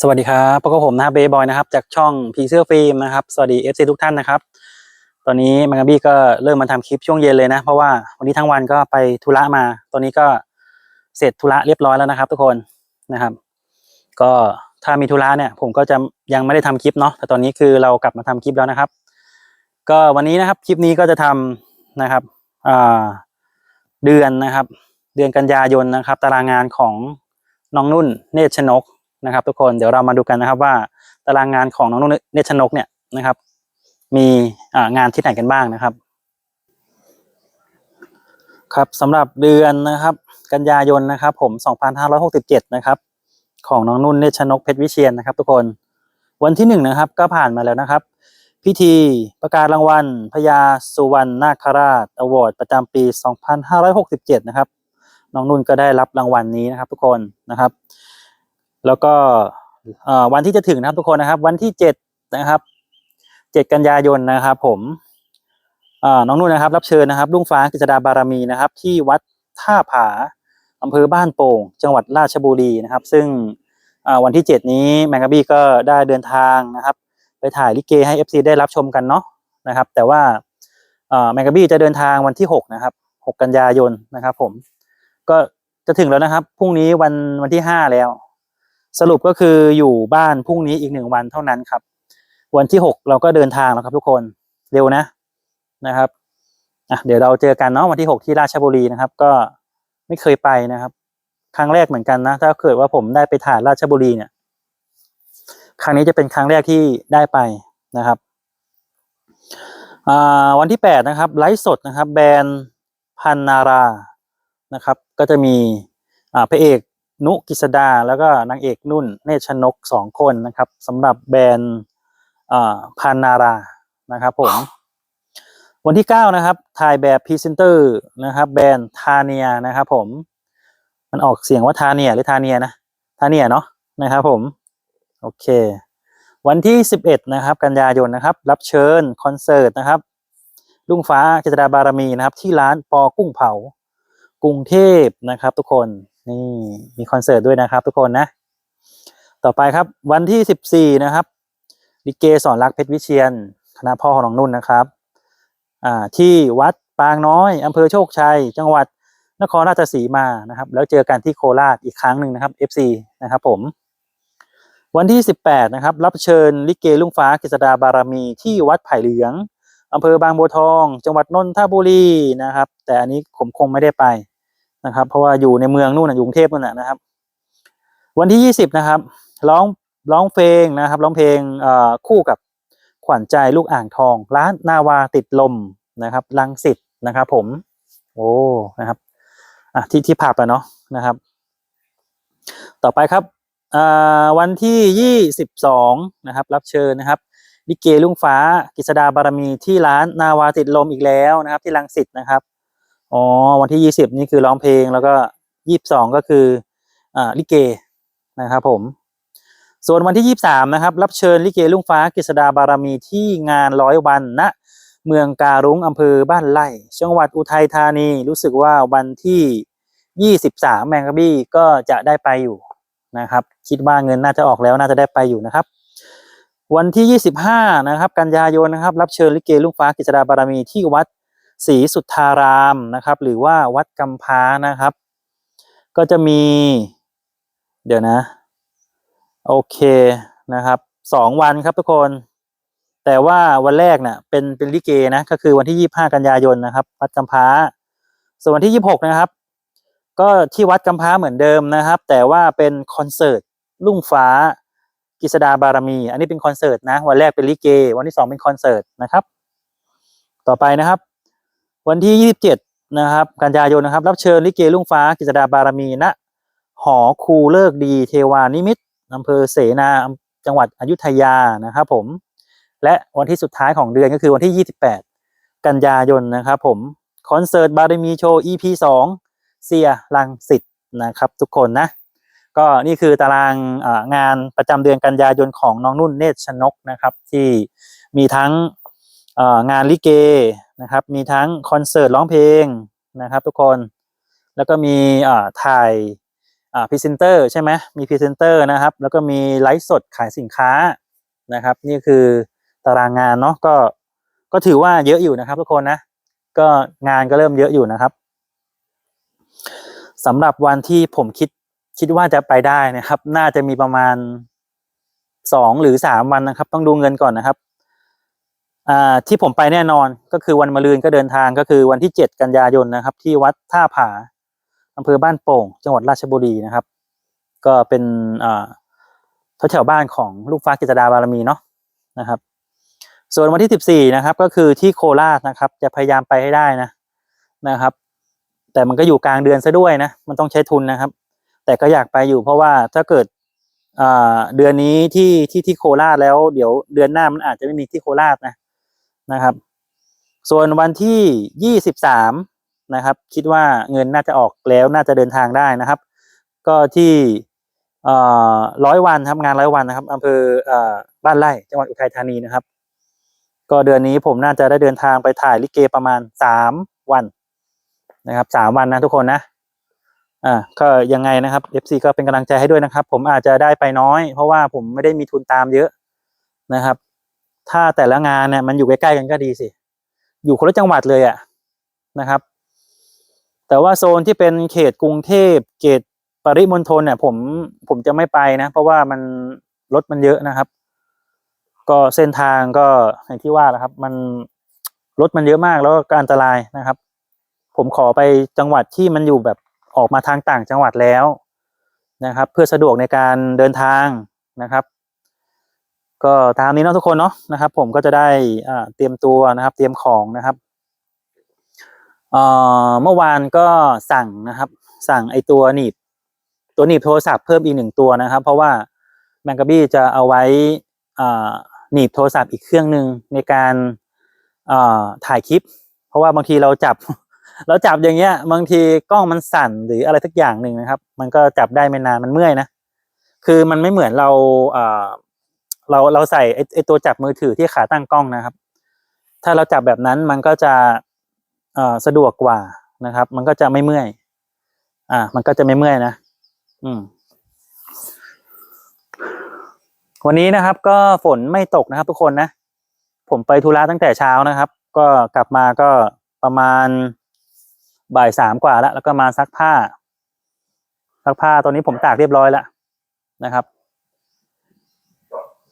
สวัสดีครับพบกับผมนะครับเบย์บอยนะครับ จากช่องพีเซอร์ฟิล์มนะครับ สวัสดี FC ทุกท่านนะครับ ตอนนี้มังกรบี้ก็เริ่มมาทำคลิปช่วงเย็นเลยนะ เพราะว่าวันนี้ทั้งวันก็ไปธุระมา ตอนนี้ก็เสร็จธุระเรียบร้อยแล้วนะครับ ทุกคนนะครับ ก็ถ้ามีธุระเนี่ย ผมก็จะยังไม่ได้ทำคลิปเนาะ แต่ตอนนี้คือเรากลับมาทำคลิปแล้วนะครับ ก็วันนี้นะครับคลิปนี้ก็จะทำนะครับเดือนนะครับ เดือนกันยายนนะครับ ตารางงานของน้องนุ่นเนตรชนก นะครับ ทุกคนเดี๋ยวเรามาดูกันนะครับว่าตารางงานของน้องนุ่นเนชนกเนี่ยนะครับ มีงานที่ไหนกันบ้างนะครับ ครับสำหรับเดือนนะครับ กันยายนนะครับ ผม 2567 นะครับ ของน้องนุ่นเนชนกเพชรวิเชียนนะครับ ทุกคนวันที่หนึ่งนะครับก็ผ่านมาแล้วนะครับ พิธีประกาศรางวัลพญาสุวรรณนาคราชอวอร์ดประจำปี 2567 นะครับน้องนุ่นก็ได้รับรางวัลนี้นะครับ ทุกคนนะครับ แล้วก็วันที่จะถึงนะครับทุกคนนะครับ วันที่เจ็ดนะครับเจ็ดกันยายนนะครับ ผมน้องนุ่นนะครับ รับเชิญนะครับลุงฟ้ากฤษดาบารมีนะครับ ที่วัดท่าผาอำเภอบ้านโป่ง จังหวัดราชบุรีนะครับ ซึ่งวันที่เจ็ดนี้แมงกะบี้ก็ได้เดินทางนะครับ ไปถ่ายลิเกให้ FC ได้รับชมกันเนาะนะครับ แต่ว่าแมงกะบี้จะเดินทางวันที่หกนะครับหกกันยายนนะครับ ผมก็จะถึงแล้วนะครับพรุ่งนี้วันวันที่ห้าแล้ว สรุปก็คืออยู่บ้านพรุ่งนี้อีกหนึ่งวันเท่านั้นครับ วันที่หกเราก็เดินทางแล้วครับทุกคนเร็วนะนะครับอะเดี๋ยวเราเจอกันเนาะวันที่หกที่ราชบุรีนะครับ ก็ไม่เคยไปนะครับ ครั้งแรกเหมือนกันนะ ถ้าเกิดว่าผมได้ไปถ่ายราชบุรีเนี่ย ครั้งนี้จะเป็นครั้งแรกที่ได้ไปนะครับวันที่แปดนะครับไลฟ์สดนะครับ แบรนด์พันนารานะครับ ก็จะมีพระเอก นุกิษดา แล้วก็นางเอกนุ่นเนชนกสองคนนะครับสำหรับแบรนด์พานารานะครับผม วันที่เก้านะครับถ่ายแบบพรีเซนเตอร์นะครับ แบรนด์ทาเนียนะครับผม มันออกเสียงว่าทาเนียหรือทาเนียนะทาเนียเนาะนะครับผม โอเค วันที่สิบเอ็ดนะครับ กันยายนนะครับ รับเชิญคอนเสิร์ตนะครับลุงฟ้ากิจดาบารมีนะครับ ที่ร้านปอกุ้งเผากรุงเทพนะครับ ทุกคน นี่มีคอนเสิร์ตด้วยนะครับ ทุกคนนะ ต่อไปครับวันที่สิบสี่นะครับลิเกสอนรักเพชรวิเชียนคณะพ่อของน้องนุ่นนะครับอ่าที่วัดปางน้อยอำเภอโชคชัย จังหวัดนครราชสีมานะครับ แล้วเจอกันที่โคราชอีกครั้งหนึ่งนะครับ FC นะครับผม วันที่สิบแปดนะครับ รับเชิญลิเกลุงฟ้ากฤษดาบารมีที่วัดไผ่เหลืองอำเภอบางบัวทอง จังหวัดนนทบุรีนะครับ แต่อันนี้ผมคงไม่ได้ไป นะครับ เพราะว่าอยู่ในเมืองนู่นนะอยู่กรุงเทพนู่นนะนะครับ วันที่ยี่สิบนะครับ ร้องร้องเพลงนะครับ ร้องเพลงคู่กับขวัญใจลูกอ่างทอง ร้านนาวาติดลมนะครับลังสิตนะครับ ผม โอ้นะครับอะที่ที่ภาพอะเนาะนะครับ ต่อไปครับวันที่ยี่สิบสองนะครับ รับเชิญนะครับลิเกลุงฟ้ากฤษดาบารมีที่ร้านนาวาติดลมอีกแล้วนะครับ ที่ลังสิตนะครับ อ๋อวันที่ยี่สิบนี่คือร้องเพลงแล้วก็ยี่สิบสองก็คืออ่าลิเกนะครับผม ส่วนวันที่ยี่สามนะครับ รับเชิญลิเกลุงฟ้ากฤษดาบารมีที่งานร้อยวันณเมืองการุงอำเภอบ้านไร่จังหวัดอุทัยธานีรู้สึกว่าวันที่ยี่สิบสามแมงกะบี้ก็จะได้ไปอยู่นะครับ คิดว่าเงินน่าจะออกแล้วน่าจะได้ไปอยู่นะครับ วันที่ยี่สิบห้านะครับ กันยายนนะครับ รับเชิญลิเกลุงฟ้ากฤษดาบารมีที่วัด ศรีสุทธารามนะครับ หรือว่าวัดกำพ้านะครับ ก็จะมี เดี๋ยวนะ โอเคนะครับสองวันครับทุกคน แต่ว่าวันแรกเนะ่ะเป็นเป็นลิเกนะก็คือวันที่ยี่ห้ากันยายนนะครับวัดกำพ้า ส่วนวันที่ยี่หกนะครับ ก็ที่วัดกำพ้าเหมือนเดิมนะครับ แต่ว่าเป็นคอนเสิร์ตลุ่งฟ้ากิษดาบารมี อันนี้เป็นคอนเสิร์ตนะ วันแรกเป็นลิเก วันที่สองเป็นคอนเสิร์ตนะครับ ต่อไปนะครับ วันที่ 27 นะครับ กันยายนนะครับ รับเชิญลิเกลุงฟ้ากิจดาบารมีณหอครูเลิกดีเทวานิมิตอำเภอเสนาจังหวัดอยุธยานะครับผม และวันที่สุดท้ายของเดือนก็คือวันที่ 28 กันยายนนะครับผม คอนเสิร์ตบารมีโชว์ EP 2 เสียลังสิตนะครับ ทุกคนนะ ก็นี่คือตารางงานประจำเดือนกันยายนของน้องนุ่นเนตรชนกนะครับ ที่มีทั้ง งานลิเกนะครับ มีทั้งคอนเสิร์ตร้องเพลงนะครับ ทุกคนแล้วก็มีถ่ายพรีเซนเตอร์ใช่ไหมมีพรีเซนเตอร์นะครับ แล้วก็มีไลฟ์สดขายสินค้านะครับ นี่คือตารางงานเนาะก็ก็ถือว่าเยอะอยู่นะครับ ทุกคนนะก็งานก็เริ่มเยอะอยู่นะครับสำหรับวันที่ผมคิดคิดว่าจะไปได้นะครับ น่าจะมีประมาณสองหรือสามวันนะครับ ต้องดูเงินก่อนนะครับ ที่ผมไปแน่นอนก็คือวันมะรืนก็เดินทางก็คือวันที่เจ็ดกันยายนนะครับ ที่วัดท่าผาอำเภอบ้านโป่ง จังหวัดราชบุรีนะครับ ก็เป็นอ่าแถวๆบ้านของลูกฟ้ากิจดาบารมีเนาะนะครับ ส่วนวันที่สิบสี่นะครับ ก็คือที่โคราชนะครับ จะพยายามไปให้ได้นะนะครับ แต่มันก็อยู่กลางเดือนซะด้วยนะมันต้องใช้ทุนนะครับ แต่ก็อยากไปอยู่เพราะว่าถ้าเกิดเดือนนี้ที่ที่ที่โคราชแล้วเดี๋ยวเดือนหน้ามันอาจจะไม่มีที่โคราชนะ นะครับ ส่วนวันที่ยี่สิบสามนะครับ คิดว่าเงินน่าจะออกแล้วน่าจะเดินทางได้นะครับ ก็ที่ร้อยวันครับงานร้อยวันนะครับอำเภออบ้านไร่จังหวัดอุทัยธานีนะครับ ก็เดือนนี้ผมน่าจะได้เดินทางไปถ่ายลิเกประมาณสามวันนะครับสามวันนะทุกคนนะอ่าก็ยังไงนะครับ FC ก็เป็นกำลังใจให้ด้วยนะครับ ผมอาจจะได้ไปน้อย เพราะว่าผมไม่ได้มีทุนตามเยอะนะครับ ถ้าแต่ละงานเนี่ยมันอยู่ใกล้ๆกันก็ดีสิ อยู่คนละจังหวัดเลยอะนะครับ แต่ว่าโซนที่เป็นเขตกรุงเทพเขตปริมณฑลเนี่ย ผมผมจะไม่ไปนะ เพราะว่ามันรถมันเยอะนะครับ ก็เส้นทางก็อย่างที่ว่าแหละครับ มันรถมันเยอะมากแล้วก็อันตรายนะครับ ผมขอไปจังหวัดที่มันอยู่แบบออกมาทางต่างจังหวัดแล้วนะครับ เพื่อสะดวกในการเดินทางนะครับ ก็ตามนี้เนาะทุกคนเนาะนะครับ ผมก็จะได้อ่าเตรียมตัวนะครับ เตรียมของนะครับเออเมื่อวานก็สั่งนะครับ สั่งไอตัวหนีบ ตัวหนีบโทรศัพท์เพิ่มอีกหนึ่งตัวนะครับ เพราะว่าแมงกะบี้จะเอาไว้อ่าหนีบโทรศัพท์อีกเครื่องหนึ่งในการอ่ถ่ายคลิป เพราะว่าบางทีเราจับ เราจับอย่างเงี้ย บางทีกล้องมันสั่นหรืออะไรสักอย่างหนึ่งนะครับ มันก็จับได้ไม่นานมันเมื่อยนะคือมันไม่เหมือนเราอ่า เราเราใส่ไอไอตัวจับมือถือที่ขาตั้งกล้องนะครับ ถ้าเราจับแบบนั้นมันก็จะเอ่อสะดวกกว่านะครับ มันก็จะไม่เมื่อย อ่า มันก็จะไม่เมื่อยนะ อืม วันนี้นะครับ ก็ฝนไม่ตกนะครับ ทุกคนนะ ผมไปธุระตั้งแต่เช้านะครับ ก็กลับมาก็ประมาณบ่ายสามกว่าแล้ว แล้วก็มาซักผ้า ซักผ้าตัวนี้ผมตากเรียบร้อยแล้วนะครับ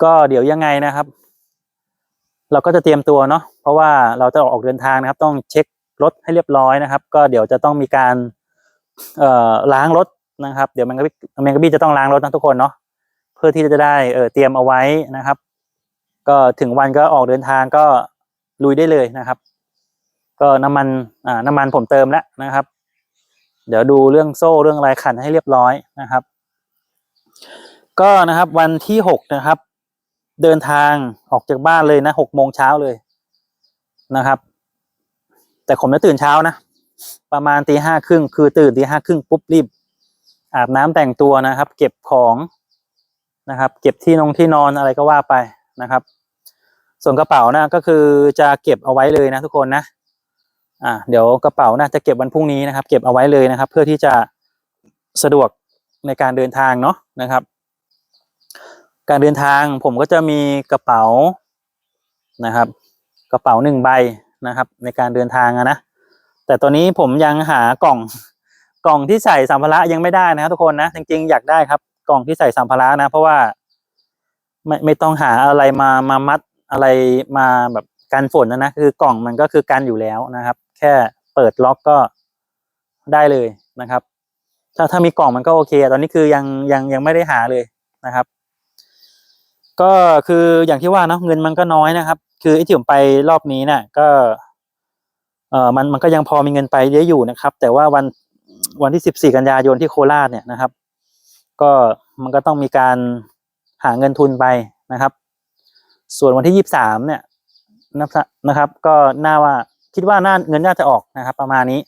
ก็เดี๋ยวยังไงนะครับ เราก็จะเตรียมตัวเนาะเพราะว่าเราจะออกเดินทางนะครับ ต้องเช็ครถให้เรียบร้อยนะครับ ก็เดี๋ยวจะต้องมีการเอ่อล้างรถนะครับ เดี๋ยวแมงกะบี้แมงกะบี้จะต้องล้างรถนะทุกคนเนาะเพื่อที่จะได้เออเตรียมเอาไว้นะครับ ก็ถึงวันก็ออกเดินทางก็ลุยได้เลยนะครับ ก็น้ำมันอ่าน้ำมันผมเติมแล้วนะครับ เดี๋ยวดูเรื่องโซ่เรื่องอะไรขันให้เรียบร้อยนะครับ ก็นะครับวันที่หกนะครับ เดินทางออกจากบ้านเลยนะหกโมงเช้าเลยนะครับ แต่ผมจะตื่นเช้านะ ประมาณตีห้าครึ่งคือตื่นตีห้าครึ่งปุ๊บรีบ อาบน้ำแต่งตัวนะครับ เก็บของนะครับ เก็บที่นงที่นอนอะไรก็ว่าไปนะครับ ส่วนกระเป๋านะก็คือจะเก็บเอาไว้เลยนะทุกคนนะอ่าเดี๋ยวกระเป๋าน่าจะเก็บวันพรุ่งนี้นะครับ เก็บเอาไว้เลยนะครับ เพื่อที่จะสะดวกในการเดินทางเนาะนะครับ การเดินทางผมก็จะมีกระเป๋านะครับ กระเป๋าหนึ่งใบนะครับ ในการเดินทางนะแต่ตอนนี้ผมยังหากล่องกล่องที่ใส่สัมภาระยังไม่ได้นะครับทุกคนนะจริงๆอยากได้ครับ กล่องที่ใส่สัมภาระนะ เพราะว่าไม่ไม่ต้องหาอะไรมามามัดอะไรมาแบบกันฝนนะนะคือกล่องมันก็คือกันอยู่แล้วนะครับ แค่เปิดล็อกก็ได้เลยนะครับ ถ้าถ้ามีกล่องมันก็โอเค ตอนนี้คือยังยังยังไม่ได้หาเลยนะครับ ก็คืออย่างที่ว่าเนาะเงินมันก็น้อยนะครับ คือไอ้ที่ผมไปรอบนี้เนี่ยก็ เออมันมันก็ยังพอมีเงินไปเยอะอยู่นะครับ แต่ว่าวันวันที่สิบสี่กันยายนที่โคราชเนี่ยนะครับ ก็มันก็ต้องมีการหาเงินทุนไปนะครับ ส่วนวันที่ยี่สามเนี่ยนะครับนะครับก็น่าว่าคิดว่าน่าเงินน่าจะออกนะครับ ประมาณนี้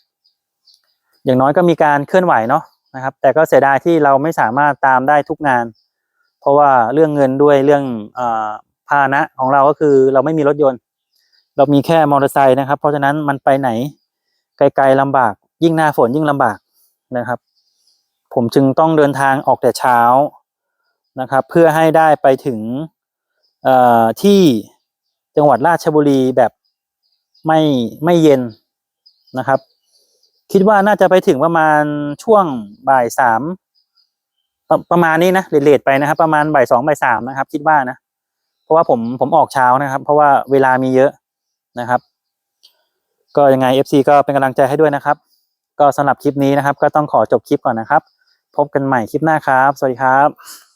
อย่างน้อยก็มีการเคลื่อนไหวเนาะนะครับ แต่ก็เสียดายที่เราไม่สามารถตามได้ทุกงาน เพราะว่าเรื่องเงินด้วยเรื่องอพาหนะของเราก็คือเราไม่มีรถยนต์ เรามีแค่มอเตอร์ไซค์นะครับ เพราะฉะนั้นมันไปไหนไกลๆลำบาก ยิ่งหน้าฝนยิ่งลำบากนะครับ ผมจึงต้องเดินทางออกแต่เช้านะครับ เพื่อให้ได้ไปถึงที่จังหวัดราชบุรีแบบไม่ไม่เย็นนะครับ คิดว่าน่าจะไปถึงประมาณช่วงบ่ายสาม ประมาณนี้นะเลทไปนะครับ ประมาณบ่ายสองบ่ายสามนะครับ คิดว่านะเพราะว่าผมผมออกเช้านะครับ เพราะว่าเวลามีเยอะนะครับ ก็ยังไง FC ก็เป็นกำลังใจให้ด้วยนะครับ ก็สำหรับคลิปนี้นะครับ ก็ต้องขอจบคลิปก่อนนะครับ พบกันใหม่คลิปหน้าครับ สวัสดีครับ